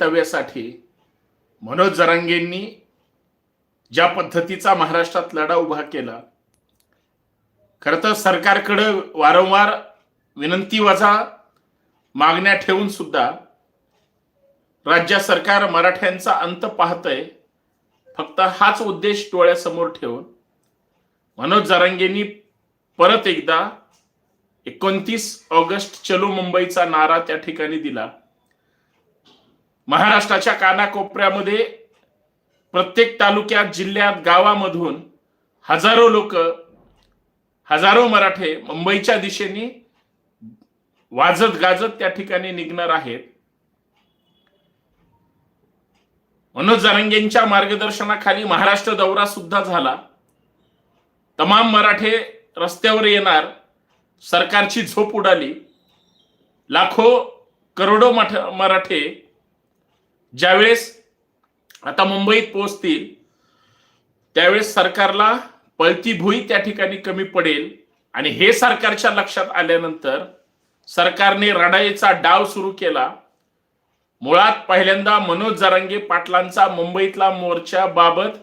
भवितव्यासाठी मनोज जरांगेंनी ज्या पद्धतीचा महाराष्ट्रात लढा उभा केला खरं तर सरकारकडे वारंवार विनंती वजा मागण्या ठेवून सुद्धा राज्य सरकार मराठ्यांचा अंत पाहतंय फक्त हाच उद्देश डोळ्यासमोर ठेवून मनोज जरांगेंनी परत एकदा एकोणतीस ऑगस्ट चलो मुंबईचा नारा त्या ठिकाणी दिला. महाराष्ट्राच्या कानाकोपऱ्यामध्ये प्रत्येक तालुक्यात जिल्ह्यात गावामधून हजारो लोक हजारो मराठे मुंबईच्या दिशेने वाजत गाजत त्या ठिकाणी निघणार आहेत. मनोज जरंगेंच्या मार्गदर्शनाखाली महाराष्ट्र दौरा सुद्धा झाला. तमाम मराठे रस्त्यावर येणार सरकारची झोप उडाली. लाखो करोडो मठ मराठे ज्यावेळेस आता मुंबईत पोहोचतील त्यावेळेस सरकारला पळती भुई त्या ठिकाणी कमी पडेल. आणि हे सरकारच्या लक्षात आल्यानंतर सरकारने रडाईचा डाव सुरू केला. मुळात पहिल्यांदा मनोज जरांगे पाटलांचा मुंबईतला मोर्चा बाबत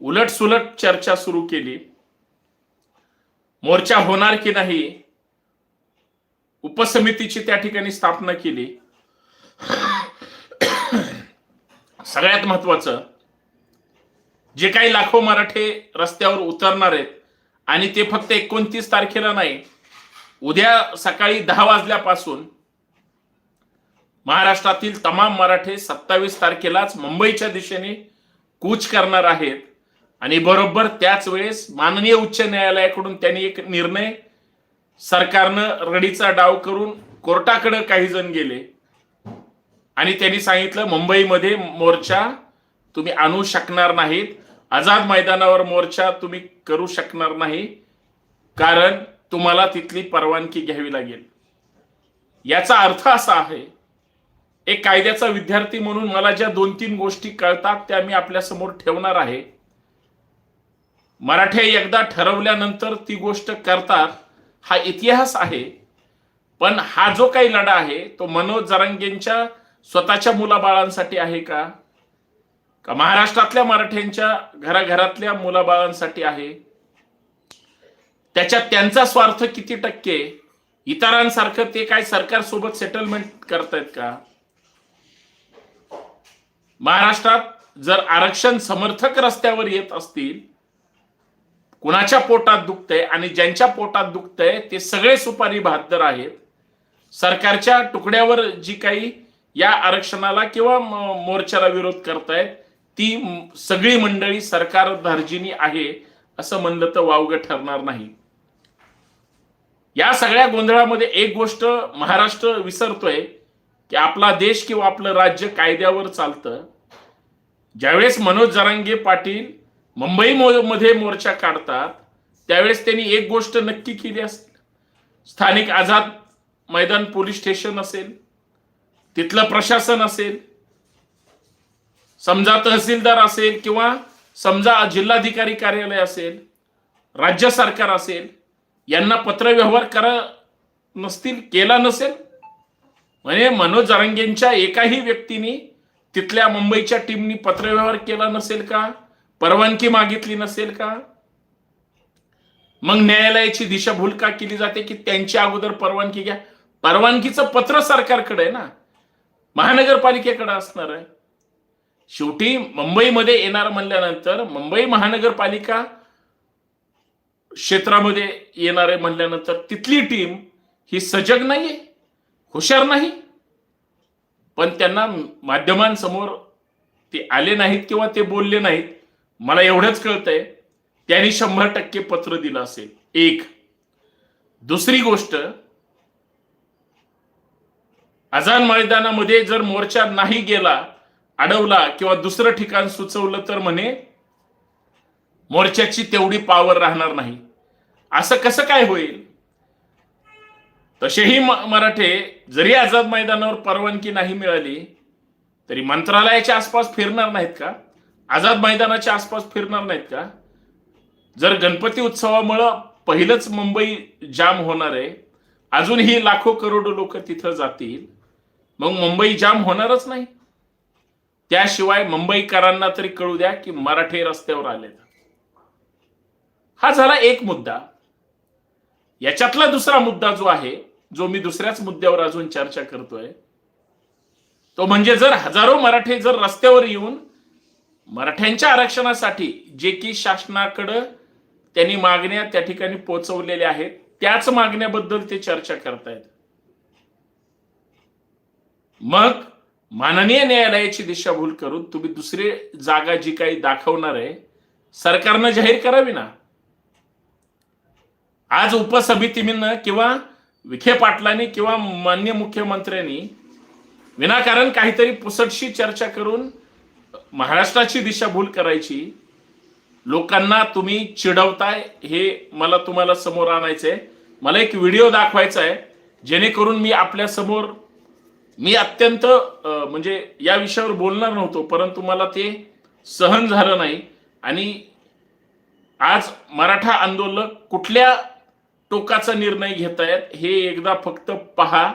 उलटसुलट चर्चा सुरू केली. मोर्चा होणार की नाही उपसमितीची त्या ठिकाणी स्थापना केली. सगळ्यात महत्वाचं जे काही लाखो मराठे रस्त्यावर उतरणार आहेत आणि ते फक्त एकोणतीस तारखेला नाही उद्या सकाळी दहा वाजल्यापासून महाराष्ट्रातील तमाम मराठे सत्तावीस तारखेलाच मुंबईच्या दिशेने कूच करणार आहेत. आणि बरोबर त्याच वेळेस माननीय उच्च न्यायालयाकडून त्यांनी एक निर्णय सरकारनं रडीचा डाव करून कोर्टाकडे काही जण गेले. आणि त्यांनी सांगितलं मुंबईमध्ये मोर्चा तुम्ही आणू शकणार नाहीत. आझाद मैदानावर मोर्चा तुम्ही करू शकणार नाही. कारण तुम्हाला तिथली परवानगी घ्यावी लागेल. याचा अर्थ असा आहे एक कायद्याचा विद्यार्थी म्हणून मला ज्या दोन तीन गोष्टी कळतात त्या मी आपल्यासमोर ठेवणार आहे. मराठे एकदा ठरवल्यानंतर ती गोष्ट करतात हा इतिहास आहे. पण हा जो काही लढा आहे तो मनोज जरांगेंच्या स्वतःच्या मुलाबाळांसाठी आहे का? का महाराष्ट्रातल्या मराठ्यांच्या घराघरातल्या मुलाबाळांसाठी आहे? त्याच्यात त्यांचा स्वार्थ किती टक्के? इतरांसारखं ते काय सरकार सोबत सेटलमेंट करतायत का? महाराष्ट्रात जर आरक्षण समर्थक रस्त्यावर येत असतील कुणाच्या पोटात दुखतंय आणि ज्यांच्या पोटात दुखतंय ते सगळे सुपारी बहादर आहेत. सरकारच्या तुकड्यावर जी काही या आरक्षणाला किंवा मोर्चाला विरोध करतायत ती सगळी मंडळी सरकार धार्जिनी आहे असं म्हणलं तर वावग ठरणार नाही. या सगळ्या गोंधळामध्ये एक गोष्ट महाराष्ट्र विसरतोय की आपला देश किंवा आपलं राज्य कायद्यावर चालतं. ज्यावेळेस मनोज जरांगे पाटील मुंबई मध्ये मोर्चा काढतात त्यावेळेस त्यांनी एक गोष्ट नक्की केली असेल स्थानिक आझाद मैदान पोलीस स्टेशन असेल तिथलं प्रशासन असेल समजा तहसीलदार असेल किंवा समजा जिल्हाधिकारी कार्यालय असेल राज्य सरकार असेल यांना पत्रव्यवहार करा नसतील केला नसेल म्हणजे मनोज जरांगेंच्या एकाही व्यक्तीने तिथल्या मुंबईच्या टीमनी पत्रव्यवहार केला नसेल का? परवानगी मागितली नसेल का? मग न्यायालयाची दिशाभूल का केली जाते की त्यांची अगोदर परवानगी घ्या? परवानगीचं पत्र सरकारकडे आहे ना. महानगरपालिकेकडे असणार आहे. शेवटी मुंबईमध्ये येणार म्हणल्यानंतर मुंबई महानगरपालिका क्षेत्रामध्ये येणार आहे म्हणल्यानंतर तिथली टीम ही सजग नाहीये हुशार नाही. पण त्यांना माध्यमांसमोर ते आले नाहीत किंवा ते बोलले नाहीत मला एवढंच कळतंय त्यांनी शंभर टक्के पत्र दिलं असेल. एक. दुसरी गोष्ट अजान मैदानामध्ये जर मोर्चा नाही गेला अडवला किंवा दुसरं ठिकाण सुचवलं तर म्हणे मोर्चाची तेवढी पावर राहणार नाही. असं कसं काय होईल? तसेही मराठे जरी आझाद मैदानावर परवानगी नाही मिळाली तरी मंत्रालयाच्या आसपास फिरणार नाहीत का? आझाद मैदानाच्या आसपास फिरणार नाहीत का? जर गणपती उत्सवामुळं पहिलंच मुंबई जाम होणार आहे अजूनही लाखो करोडो लोक तिथं जातील मग मुंबई जाम होणारच नाही. त्याशिवाय मुंबईकरांना तरी कळू द्या की मराठे रस्त्यावर आलेत. हा झाला एक मुद्दा. याच्यातला दुसरा मुद्दा जो आहे जो मी दुसऱ्याच मुद्द्यावर अजून चर्चा करतोय तो म्हणजे जर हजारो मराठे जर रस्त्यावर येऊन मराठ्यांच्या आरक्षणासाठी जे की शासनाकडं त्यांनी मागण्या त्या ठिकाणी पोहोचवलेल्या आहेत त्याच मागण्याबद्दल ते चर्चा करतायत. मग माननीय न्यायालयाची दिशाभूल करून तुम्ही दुसरी जागा जी काही दाखवणार आहे सरकारनं जाहीर करावी ना? आज उपसमितीनं किंवा विखे पाटलांनी किंवा मान्य मुख्यमंत्र्यांनी विनाकारण काहीतरी पुसटशी चर्चा करून महाराष्ट्राची दिशाभूल करायची. लोकांना तुम्ही चिडवताय हे मला तुम्हाला समोर आणायचंय. मला एक व्हिडिओ दाखवायचा आहे जेणेकरून मी आपल्यासमोर मी अत्यंत म्हणजे या विषयावर बोलणार नव्हतो परंतु मला ते सहन झालं नाही. आणि आज मराठा आंदोलक कुठल्या टोकाचा निर्णय घेत आहेत हे एकदा फक्त पहा.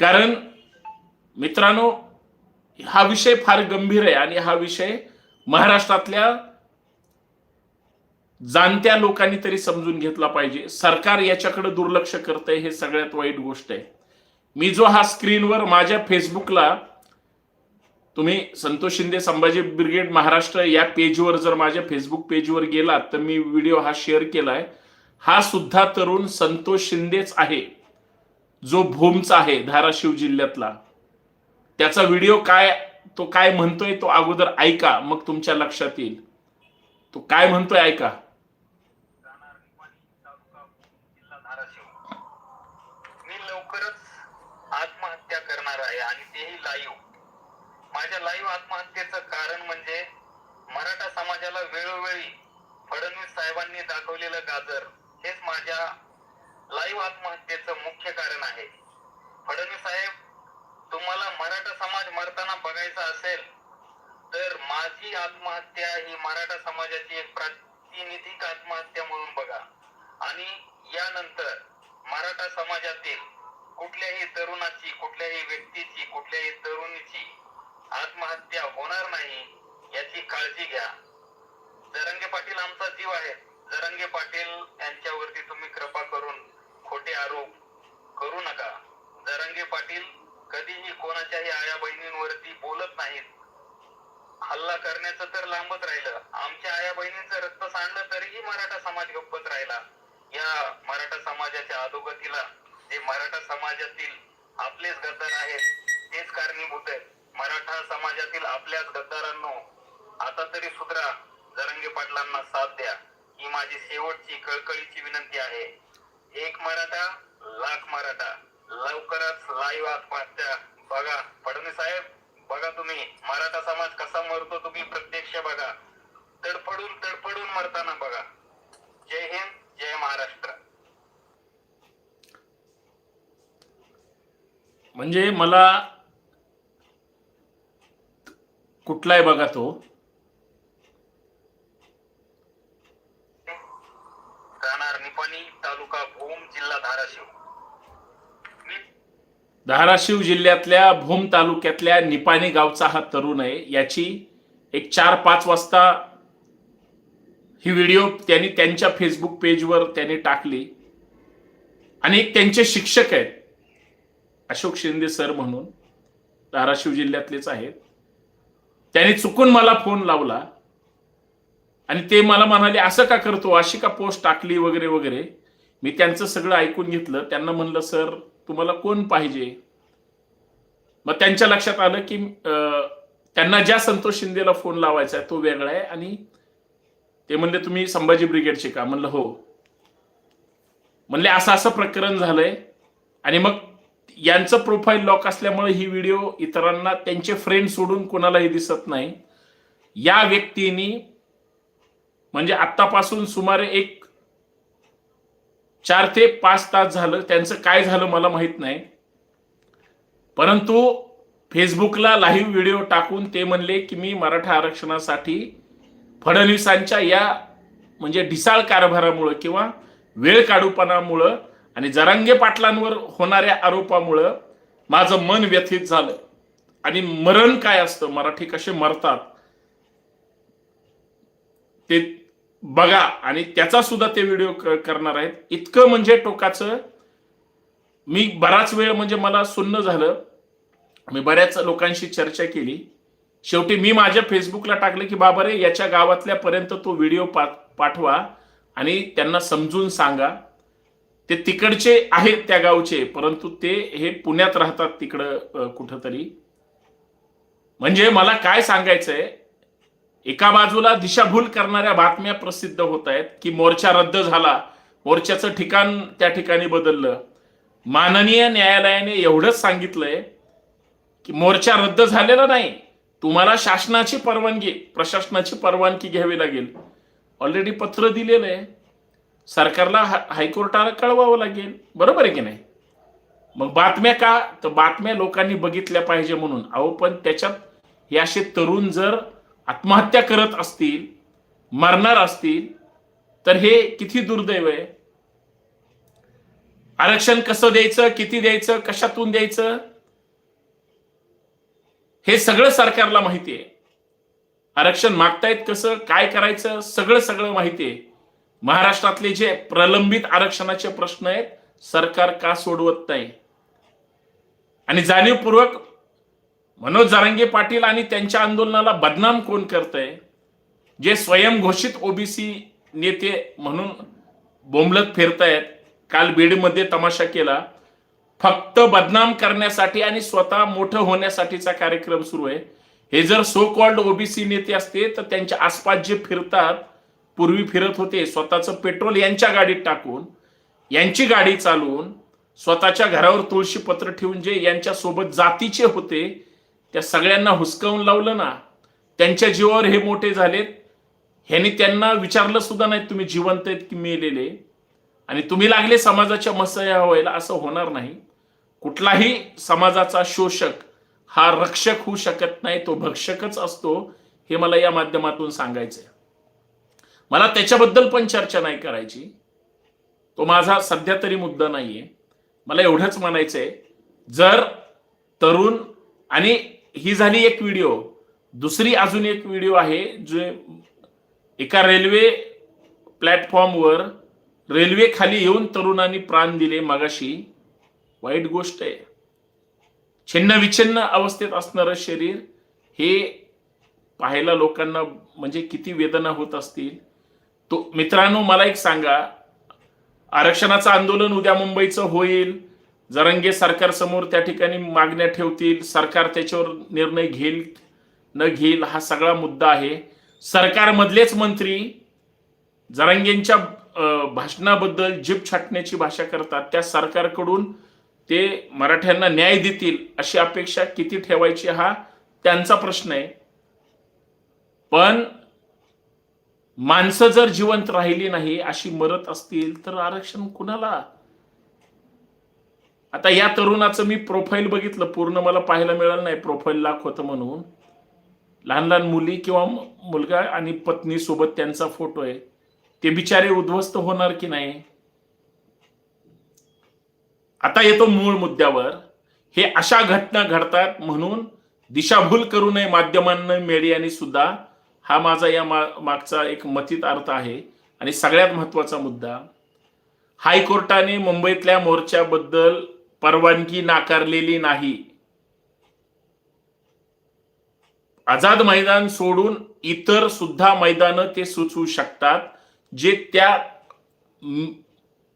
कारण मित्रांनो हा विषय फार गंभीर आहे आणि हा विषय महाराष्ट्रातल्या जाणत्या लोकांनी तरी समजून घेतला पाहिजे. सरकार याच्याकडे दुर्लक्ष करतंय हे सगळ्यात वाईट गोष्ट आहे. मी जो हा स्क्रीनवर माझ्या फेसबुकला तुम्ही संतोष शिंदे संभाजी ब्रिगेड महाराष्ट्र या पेजवर जर माझ्या फेसबुक पेजवर गेलात तर मी व्हिडिओ हा शेअर केलाय. हा सुद्धा तरुण संतोष शिंदेच आहे जो भूमचा आहे धाराशिव जिल्ह्यातला. त्याचा व्हिडिओ काय तो काय म्हणतोय तो अगोदर ऐका मग तुमच्या लक्षात येईल. तो काय म्हणतोय ऐका राहणार निपाणी तालुका जिल्हा धाराशिव मी लवकरच आत्महत्या करणार आहे आणि तेही लाईव्ह माझ्या लाईव्ह आत्महत्येचं कारण म्हणजे मराठा समाजाला वेळोवेळी फडणवीस साहेबांनी दाखवलेलं गाजर. हेच माझ्या लाईव्ह आत्महत्येचं मुख्य कारण आहे. फडणवीस साहेब तुम्हाला मराठा समाज मरताना बघायचा असेल तर माझी आत्महत्या ही मराठा समाजाची एक प्रातिनिधिक आत्महत्या म्हणून बघा. आणि यानंतर मराठा समाजातील कुठल्याही तरुणाची कुठल्याही व्यक्तीची कुठल्याही तरुणीची आत्महत्या होणार नाही याची काळजी घ्या. जरंगे पाटील आमचा जीव आहे. जरंगे पाटील यांच्यावरती तुम्ही कृपा करून खोटे आरोप करू नका. जरंगे पाटील कधीही कोणाच्याही आया बहिणींवरती बोलत नाहीत. हल्ला करण्याचं तर लांबच राहिलं. आमच्या आया बहिणींचं रक्त सांडलं तरीही मराठा समाज गप्पत राहिला. या मराठा समाजाच्या अधोगतीला जे मराठा समाजातील आपलेच गद्दार आहेत तेच कारणीभूत आहेत. मराठा समाजातील आपल्याच गद्दारांनो आता तरी सुधरा जरंगे पाटलांना साथ द्या. ही माझी शेवटची कळकळीची विनंती आहे. एक मराठा लाख मराठा. लवकरच लाईव्ह आत्महत्या बघा फडणवीस साहेब बघा तुम्ही मराठा समाज कसा मरतो तुम्ही प्रत्यक्ष बघा. तडफडून तडफडून मरताना बघा. जय हिंद जय महाराष्ट्र. म्हणजे मला कुठला आहे बघा तो? धाराशिव जिल्ह्यातल्या भूम तालुक्यातल्या निपाणी गावचा हा तरुण आहे. याची एक चार पाच वाजता ही व्हिडिओ त्यांनी त्यांच्या फेसबुक पेजवर त्यांनी टाकली. आणि एक त्यांचे शिक्षक आहेत. अशोक शिंदे सर म्हणून धाराशिव जिल्ह्यातलेच आहेत. त्याने चुकून मला फोन लावला. आणि ते मला म्हणाले असं का करतो? अशी का पोस्ट टाकली वगैरे वगैरे? मी त्यांचं सगळं ऐकून घेतलं. त्यांना म्हणलं सर तुम्हाला कोण पाहिजे? मग त्यांच्या लक्षात आलं की त्यांना ज्या संतोष शिंदेला फोन लावायचा आहे तो वेगळा आहे. आणि ते म्हणले तुम्ही संभाजी ब्रिगेडचे का? म्हणलं हो. म्हणले असं असं प्रकरण झालंय. आणि मग यांचं प्रोफाईल लॉक असल्यामुळे ही व्हिडिओ इतरांना त्यांचे फ्रेंड सोडून कोणालाही दिसत नाही. या व्यक्तीनी म्हणजे आत्तापासून सुमारे एक चार ते पाच तास झालं. त्यांचं काय झालं मला माहीत नाही. परंतु फेसबुकला लाईव्ह व्हिडिओ टाकून ते म्हणले की मी मराठा आरक्षणासाठी फडणवीसांच्या या म्हणजे ढिसाळ कारभारामुळं किंवा वेळ काढूपणामुळं आणि जरांगे पाटलांवर होणाऱ्या आरोपामुळं माझं मन व्यथित झालं आणि मरण काय असतं? मराठी कसे मरतात? ते बघा. आणि त्याचा सुद्धा ते व्हिडिओ करणार आहेत. इतकं म्हणजे टोकाचं मी बराच वेळ म्हणजे मला सुन्न झालं. मी बऱ्याच लोकांशी चर्चा केली. शेवटी मी माझ्या फेसबुकला टाकलं की बाबा रे याच्या गावातल्या पर्यंत तो व्हिडिओ पा पाठवा आणि त्यांना समजून सांगा. ते तिकडचे आहेत त्या गावचे परंतु ते हे पुण्यात राहतात तिकडं कुठंतरी. म्हणजे मला काय सांगायचंय एका बाजूला दिशाभूल करणाऱ्या बातम्या प्रसिद्ध होत आहेत की मोर्चा रद्द झाला मोर्चाचं ठिकाण त्या ठिकाणी बदललं. माननीय न्यायालयाने एवढंच सांगितलंय की मोर्चा रद्द झालेला नाही तुम्हाला शासनाची परवानगी प्रशासनाची परवानगी घ्यावी लागेल. ऑलरेडी पत्र दिलेलं आहे. सरकारला हायकोर्टाला कळवावं लागेल. बरोबर आहे की नाही? मग बातम्या का? तर बातम्या लोकांनी बघितल्या पाहिजे म्हणून. अहो पण त्याच्यात हे असे तरुण जर आत्महत्या करत असतील मरणार असतील तर हे किती दुर्दैव आहे? आरक्षण कसं द्यायचं किती द्यायचं कशातून द्यायचं? हे सगळं सरकारला माहिती आहे. आरक्षण मागतायत कसं काय करायचं सगळं सगळं माहिती आहे. महाराष्ट्रातले जे प्रलंबित आरक्षणाचे प्रश्न आहेत सरकार का सोडवत नाही? आणि जाणीवपूर्वक मनोज जारंगे पाटील आणि त्यांच्या आंदोलनाला बदनाम कोण करतंय? जे स्वयंघोषित ओबीसी नेते म्हणून बोंबलत फिरतायत काल बीडमध्ये तमाशा केला फक्त बदनाम करण्यासाठी आणि स्वतः मोठं होण्यासाठीचा कार्यक्रम सुरू आहे. हे जर सो कॉल्ड ओबीसी नेते असते तर त्यांच्या आसपास जे फिरतात पूर्वी फिरत होते स्वतःचं पेट्रोल यांच्या गाडीत टाकून यांची गाडी चालवून स्वतःच्या घरावर तुळशी पत्र ठेवून जे यांच्या सोबत जातीचे होते त्या सगळ्यांना हुसकावून लावलं ना त्यांच्या जीवावर हे मोठे झालेत. ह्यांनी त्यांना विचारलं सुद्धा नाही तुम्ही जिवंत आहेत की मेलेले? आणि तुम्ही लागले समाजाच्या मसया व्हायला असं होणार नाही. कुठलाही समाजाचा शोषक हा रक्षक होऊ शकत नाही तो भक्षकच असतो हे मला या माध्यमातून सांगायचंय. मला त्याच्याबद्दल पण चर्चा नाही करायची. तो माझा सध्या तरी मुद्दा नाहीये. मला एवढंच म्हणायचंय जर तरुण आणि ही झाली एक व्हिडिओ दुसरी अजून एक व्हिडिओ आहे जे एका रेल्वे प्लॅटफॉर्मवर रेल्वे खाली येऊन तरुणांनी प्राण दिले मगाशी वाईट गोष्ट आहे. छिन्न विछिन्न अवस्थेत असणारं शरीर हे पाहायला लोकांना म्हणजे किती वेदना होत असतील तो मित्रांनो मला एक सांगा. आरक्षणाचं आंदोलन उद्या मुंबईचं होईल. जरंगे सरकार समोर त्या ठिकाणी मागण्या ठेवतील. सरकार त्याच्यावर निर्णय घेईल न घेईल हा सगळा मुद्दा आहे. सरकारमधलेच मंत्री जरांगेंच्या भाषणाबद्दल जीभ छाटण्याची भाषा करतात. त्या सरकारकडून ते मराठ्यांना न्याय देतील अशी अपेक्षा किती ठेवायची हा त्यांचा प्रश्न आहे. पण माणसं जर जिवंत राहिली नाही अशी मरत असतील तर आरक्षण कुणाला? आता या तरुणाचं मी प्रोफाईल बघितलं पूर्ण मला पाहायला मिळालं नाही प्रोफाईल लाख होतं म्हणून. लहान लहान मुली किंवा मुलगा आणि पत्नी सोबत त्यांचा फोटो आहे. ते बिचारे उद्ध्वस्त होणार की नाही? आता येतो मूळ मुद्द्यावर. हे अशा घटना घडतात म्हणून दिशाभूल करू नये माध्यमांना मीडियाने सुद्धा. हा माझा या मा- मागचा एक मतित अर्थ आहे. आणि सगळ्यात महत्त्वाचा मुद्दा हायकोर्टाने मुंबईतल्या मोर्चाबद्दल परवानगी नाकारलेली नाही. आझाद मैदान सोडून इतर सुद्धा मैदानं ते सुचवू शकतात जे त्या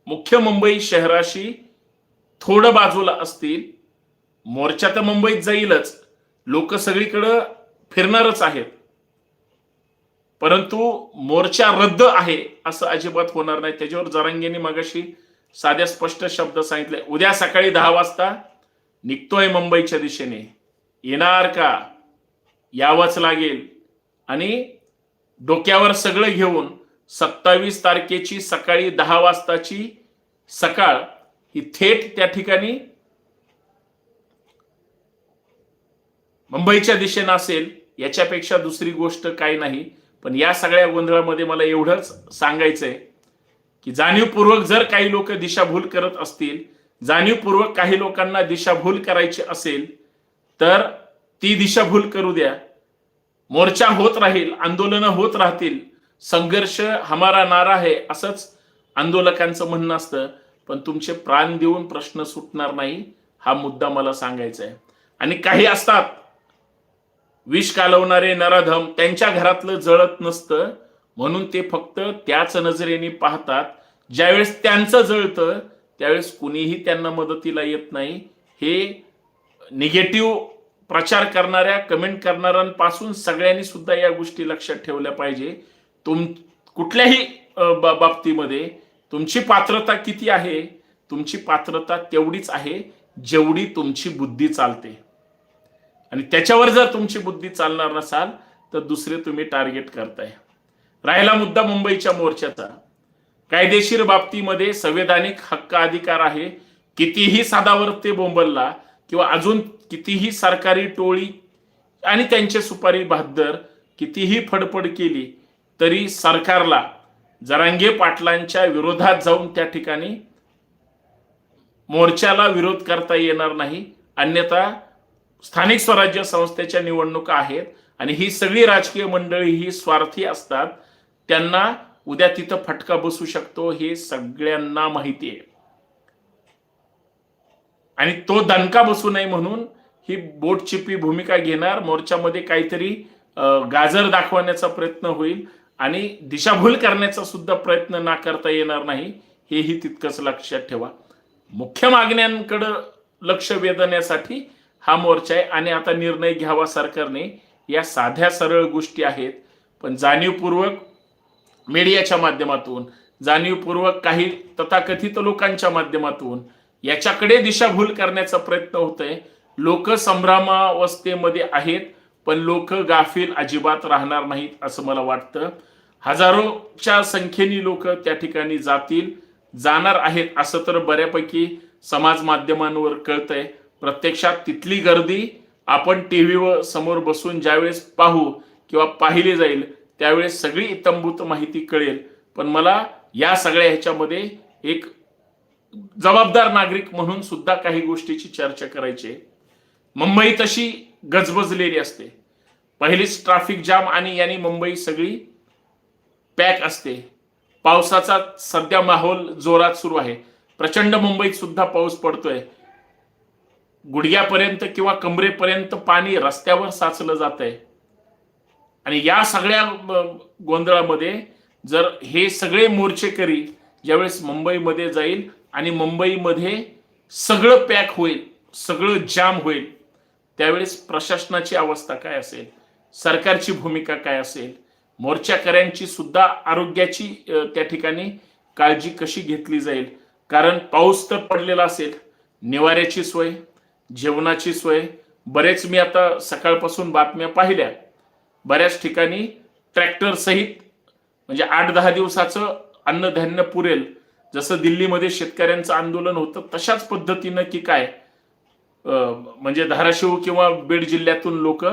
मुख्य मुंबई शहराशी थोडं बाजूला असतील. मोर्चा तर मुंबईत जाईलच. लोक सगळीकडं फिरणारच आहेत. परंतु मोर्चा रद्द आहे असं अजिबात होणार नाही. त्याच्यावर जरांगेंनी मगाशी साध्या स्पष्ट शब्द सांगितले. उद्या सकाळी दहा वाजता निघतोय मुंबईच्या दिशेने. येणार का? यावंच लागेल. आणि डोक्यावर सगळं घेऊन सत्तावीस तारखेची सकाळी दहा वाजताची सकाळ ही थेट त्या ठिकाणी मुंबईच्या दिशेनं असेल. याच्यापेक्षा दुसरी गोष्ट काही नाही. पण या सगळ्या गोंधळामध्ये मला एवढंच सांगायचंय की जाणीवपूर्वक जर काही लोक दिशाभूल करत असतील जाणीवपूर्वक काही लोकांना दिशाभूल करायची असेल तर ती दिशाभूल करू द्या. मोर्चा होत राहील आंदोलनं होत राहतील संघर्ष हमारा नारा आहे असंच आंदोलकांचं म्हणणं असतं. पण तुमचे प्राण देऊन प्रश्न सुटणार नाही हा मुद्दा मला सांगायचा आहे आणि काही असतात विष कालवणारे नराधम त्यांच्या घरातलं जळत नसतं. म्हणून ते फक्त त्याच नजरेने पाहतात. ज्यावेळेस त्यांचं जळतं त्यावेळेस कुणीही त्यांना मदतीला येत नाही. हे निगेटिव्ह प्रचार करणाऱ्या कमेंट करणाऱ्यांपासून सगळ्यांनी सुद्धा या गोष्टी लक्षात ठेवल्या पाहिजे. तुम कुठल्याही बाबतीमध्ये तुमची पात्रता किती आहे? तुमची पात्रता तेवढीच आहे जेवढी तुमची बुद्धी चालते. आणि त्याच्यावर जर तुमची बुद्धी चालणार नसाल तर दुसरे तुम्ही टार्गेट करताय. राहिला मुद्दा मुंबईच्या मोर्चाचा. कायदेशीर बाबतीमध्ये संवैधानिक हक्क अधिकार आहे. कितीही साधावर ते बोंबलला किंवा अजून कितीही सरकारी टोळी आणि त्यांचे सुपारी बहादर कितीही फडफड केली तरी सरकारला जरांगे पाटलांच्या विरोधात जाऊन त्या ठिकाणी मोर्चाला विरोध करता येणार नाही. अन्यथा स्थानिक स्वराज्य संस्थेच्या निवडणुका आहेत आणि ही सगळी राजकीय मंडळी ही स्वार्थी असतात. त्यांना उद्या तिथं फटका बसू शकतो हे सगळ्यांना माहिती आहे. आणि तो दणका बसू नये म्हणून ही बोटचिपी भूमिका घेणार. मोर्चामध्ये काहीतरी गाजर दाखवण्याचा प्रयत्न होईल आणि दिशाभूल करण्याचा सुद्धा प्रयत्न नाकारता येणार नाही हेही तितकंच लक्षात ठेवा. मुख्य मागण्यांकडं लक्ष वेधण्यासाठी हा मोर्चा आहे आणि आता निर्णय घ्यावा सरकारने. या साध्या सरळ गोष्टी आहेत पण जाणीवपूर्वक मीडियाच्या माध्यमातून जाणीवपूर्वक काही तथाकथित लोकांच्या माध्यमातून याच्याकडे दिशाभूल करण्याचा प्रयत्न होतोय. लोक संभ्रमावस्थेमध्ये आहेत पण लोक गाफील अजिबात राहणार नाहीत असं मला वाटतं. हजारोच्या संख्येने लोक त्या ठिकाणी जातील जाणार आहेत असं तर बऱ्यापैकी समाज माध्यमांवर कळतंय. प्रत्यक्षात तिथली गर्दी आपण टीव्हीवर समोर बसून ज्यावेळेस पाहू किंवा पाहिले जाईल त्यावेळेस सगळी इतंभूत माहिती कळेल. पण मला या सगळ्या ह्याच्यामध्ये एक जबाबदार नागरिक म्हणून सुद्धा काही गोष्टीची चर्चा करायची आहे. मुंबई तशी गजबजलेली असते. पहिलीच ट्रॅफिक जाम आणि याने मुंबई सगळी पॅक असते. पावसाचा सध्या माहोल जोरात सुरू आहे. प्रचंड मुंबईत सुद्धा पाऊस पडतोय. गुडघ्यापर्यंत किंवा कमरेपर्यंत पाणी रस्त्यावर साचलं जात आहे आणि या सगळ्या गोंधळामध्ये जर हे सगळे मोर्चेकरी ज्यावेळेस मुंबईमध्ये जाईल आणि मुंबईमध्ये सगळं पॅक होईल सगळं जाम होईल त्यावेळेस प्रशासनाची अवस्था काय असेल सरकारची भूमिका काय असेल मोर्चाकऱ्यांची सुद्धा आरोग्याची त्या ठिकाणी काळजी कशी घेतली जाईल? कारण पाऊस तर पडलेला असेल निवाऱ्याची सोय जेवणाची सोय. बरेच मी आता सकाळपासून बातम्या पाहिल्या. बऱ्याच ठिकाणी ट्रॅक्टर सहित म्हणजे आठ दहा दिवसाचं अन्नधान्य पुरेल. जसं दिल्लीमध्ये शेतकऱ्यांचं आंदोलन होतं तशाच पद्धतीनं की काय? म्हणजे धाराशिव किंवा बीड जिल्ह्यातून लोक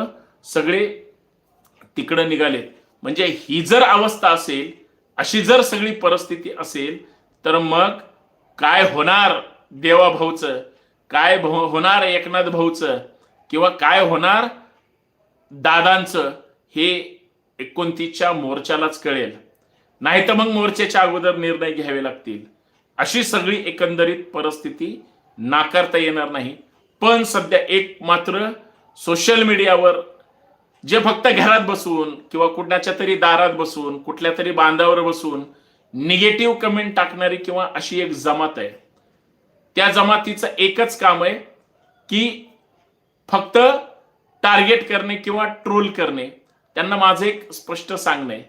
सगळे तिकडं निघाले. म्हणजे ही जर अवस्था असेल अशी जर सगळी परिस्थिती असेल तर मग काय होणार देवाभाऊचं? काय होणार एकनाथ भाऊचं? किंवा काय होणार दादांचं? हे एकोणतीसच्या मोर्चालाच कळेल. नाही तर मग मोर्चेच्या अगोदर निर्णय घ्यावे लागतील. अशी सगळी एकंदरीत परिस्थिती नाकारता येणार नाही. पण सध्या एक मात्र सोशल मीडियावर जे फक्त घरात बसून किंवा कुणाच्या तरी दारात बसून कुठल्या तरी बांधावर बसून निगेटिव्ह कमेंट टाकणारी किंवा अशी एक जमात आहे. त्या जमातीचं एकच काम आहे की फक्त टार्गेट करणे किंवा ट्रोल करणे. त्यांना माझं एक स्पष्ट सांगणे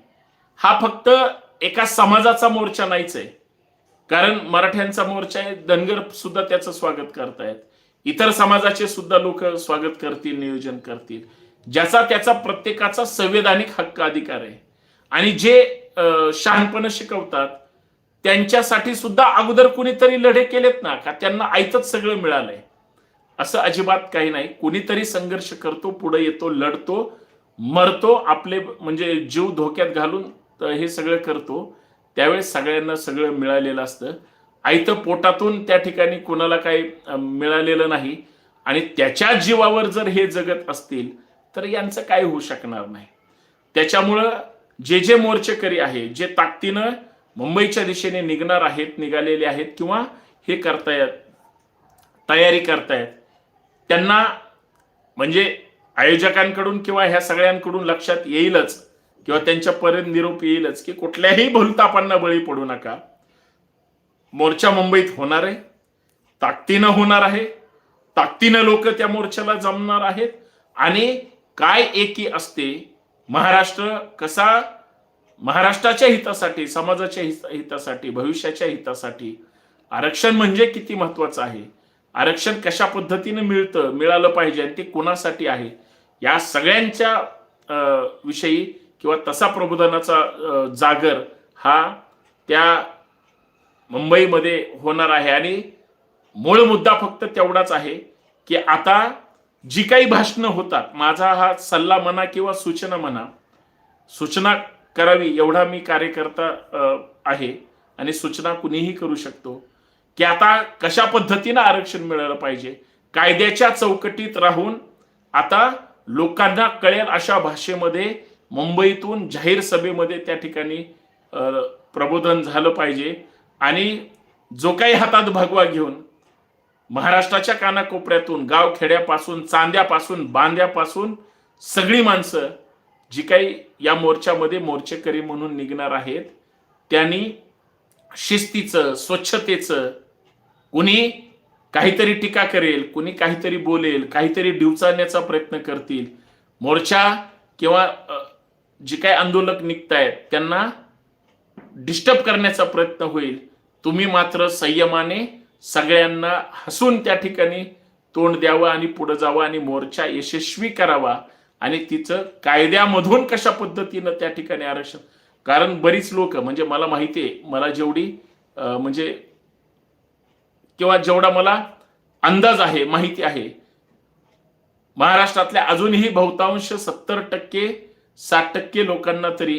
हा फक्त एका समाजाचा मोर्चा नाहीच आहे. कारण मराठ्यांचा मोर्चा आहे धनगर सुद्धा त्याचं स्वागत करतायत. इतर समाजाचे सुद्धा लोक स्वागत करतील नियोजन करतील. ज्याचा त्याचा प्रत्येकाचा संवैधानिक हक्क अधिकार आहे. आणि जे अं, शिकवतात त्यांच्यासाठी सुद्धा अगोदर कुणीतरी लढे केलेत ना का त्यांना आयतच सगळं मिळालंय? असं अजिबात काही नाही. कुणीतरी संघर्ष करतो पुढे येतो लढतो मरतो आपले म्हणजे जीव धोक्यात घालून हे सगळं करतो. त्यावेळेस सगळ्यांना सगळं मिळालेलं असतं. आयतं पोटातून त्या ठिकाणी कोणाला काही मिळालेलं नाही. आणि त्याच्या जीवावर जर हे जगत असतील तर यांचं काय होऊ शकणार नाही. त्याच्यामुळं जे जे मोर्चेकरी आहे जे ताकदीनं मुंबईच्या दिशेने निघणार आहेत निघालेले आहेत किंवा हे करतायत तयारी करतायत त्यांना म्हणजे आयोजकांकडून किंवा ह्या सगळ्यांकडून लक्षात येईलच किंवा त्यांच्यापर्यंत निरोप येईलच की कुठल्याही भूलतापांना बळी पडू नका. मोर्चा मुंबईत होणार आहे ताकदीनं होणार आहे ताकदीनं लोक त्या मोर्चाला जमणार आहेत आणि काय एकी असते महाराष्ट्र कसा महाराष्ट्राच्या हितासाठी समाजाच्या हितासाठी भविष्याच्या हितासाठी आरक्षण म्हणजे किती महत्वाचं आहे? आरक्षण कशा पद्धतीने मिळतं मिळालं पाहिजे आणि ते कोणासाठी आहे? या सगळ्यांच्या विषयी किंवा तसा प्रबोधनाचा जागर हा त्या मुंबईमध्ये होणार आहे. आणि मूळ मुद्दा फक्त तेवढाच आहे की आता जी काही भाषणं होतात माझा हा सल्ला म्हणा किंवा सूचना म्हणा सूचना करावी एवढा मी कार्यकर्ता आहे. आणि सूचना कुणीही करू शकतो. की आता कशा पद्धतीनं आरक्षण मिळालं पाहिजे? कायद्याच्या चौकटीत राहून आता लोकांना कळेल अशा भाषेमध्ये मुंबईतून जाहीर सभेमध्ये त्या ठिकाणी प्रबोधन झालं पाहिजे. आणि जो काही हातात भगवा घेऊन महाराष्ट्राच्या कानाकोपऱ्यातून गाव खेड्यापासून चांद्यापासून बांद्यापासून सगळी माणसं जी काही या मोर्चामध्ये मोर्चेकरी म्हणून निघणार आहेत त्यांनी शिस्तीचं स्वच्छतेचं कुणी काहीतरी टीका करेल कुणी काहीतरी बोलेल काहीतरी डिवचारण्याचा प्रयत्न करतील मोर्चा किंवा जी जे काही आंदोलक निघतायत त्यांना डिस्टर्ब करण्याचा प्रयत्न होईल. तुम्ही मात्र संयमाने सगळ्यांना हसून त्या ठिकाणी तोंड द्यावं आणि पुढे जावं आणि मोर्चा यशस्वी करावा. आणि तिचं कायद्यामधून कशा पद्धतीनं त्या ठिकाणी आरक्षण कारण बरीच लोक म्हणजे मला माहिती आहे मला जेवढी म्हणजे किंवा जेवढा मला अंदाज आहे माहिती आहे महाराष्ट्रातल्या अजूनही बहुतांश सत्तर टक्के साठ टक्के लोकांना तरी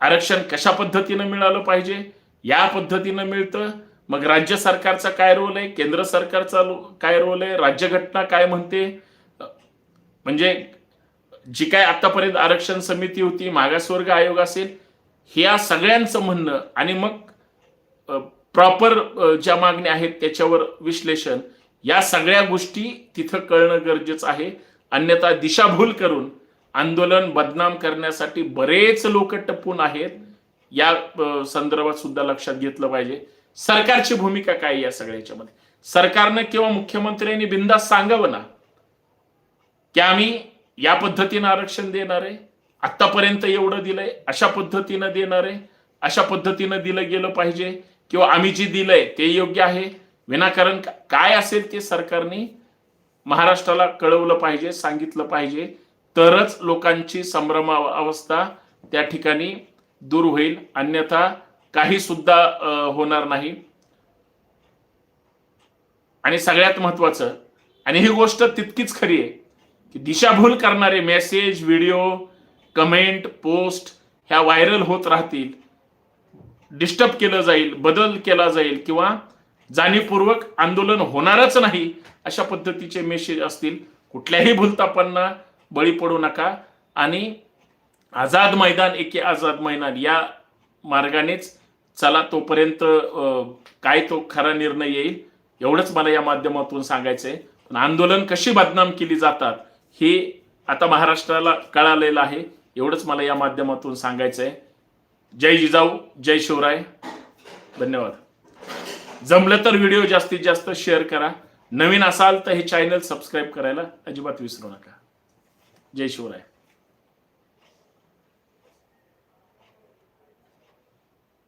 आरक्षण कशा पद्धतीनं मिळालं पाहिजे या पद्धतीनं मिळतं. मग राज्य सरकारचा काय रोल आहे? केंद्र सरकारचा काय रोल आहे? राज्यघटना काय म्हणते? म्हणजे जी काय आतापर्यंत आरक्षण समिती होती मागासवर्ग आयोग असेल ह्या सगळ्यांचं म्हणणं आणि मग प्रॉपर ज्या मागण्या आहेत त्याच्यावर विश्लेषण या सगळ्या गोष्टी तिथं कळणं गरजेचं आहे. अन्यथा दिशाभूल करून आंदोलन बदनाम करण्यासाठी बरेच लोक टपून आहेत. या संदर्भात सुद्धा लक्षात घेतलं पाहिजे. सरकारची भूमिका काय या या सगळ्याच्यामध्ये? सरकारनं किंवा मुख्यमंत्र्यांनी बिंदास सांगावं ना की आम्ही या पद्धतीनं आरक्षण देणार आहे? आतापर्यंत एवढं दिलंय अशा पद्धतीनं देणार आहे? अशा पद्धतीनं दिलं गेलं पाहिजे? किंवा आम्ही जे दिलंय ते योग्य आहे? विनाकारण काय असेल ते सरकारने महाराष्ट्राला कळवलं पाहिजे सांगितलं पाहिजे. तरच लोकांची संभ्रम अवस्था त्या ठिकाणी दूर होईल. अन्यथा काही सुद्धा होणार नाही. आणि सगळ्यात महत्वाचं आणि ही गोष्ट तितकीच खरी आहे दिशाभूल करणारे मेसेज व्हिडिओ कमेंट पोस्ट ह्या व्हायरल होत राहतील. डिस्टर्ब केलं जाईल बदल केला जाईल किंवा जाणीवपूर्वक आंदोलन होणारच नाही अशा पद्धतीचे मेसेज असतील. कुठल्याही भूलतापांना बळी पडू नका आणि आझाद मैदान एके आझाद मैदान या मार्गानेच चला तोपर्यंत काय तो खरा निर्णय येईल एवढंच मला या माध्यमातून सांगायचंय. पण आंदोलन कशी बदनाम केली जातात हे आता महाराष्ट्राला कळालेलं आहे. एवढंच मला या माध्यमातून सांगायचंय. जय जिजाऊ जय शिवराय. धन्यवाद. जमलं तर व्हिडिओ जास्तीत जास्त शेअर करा. नवीन असाल तर हे चॅनल सबस्क्राईब करायला अजिबात विसरू नका. जय शिवराय.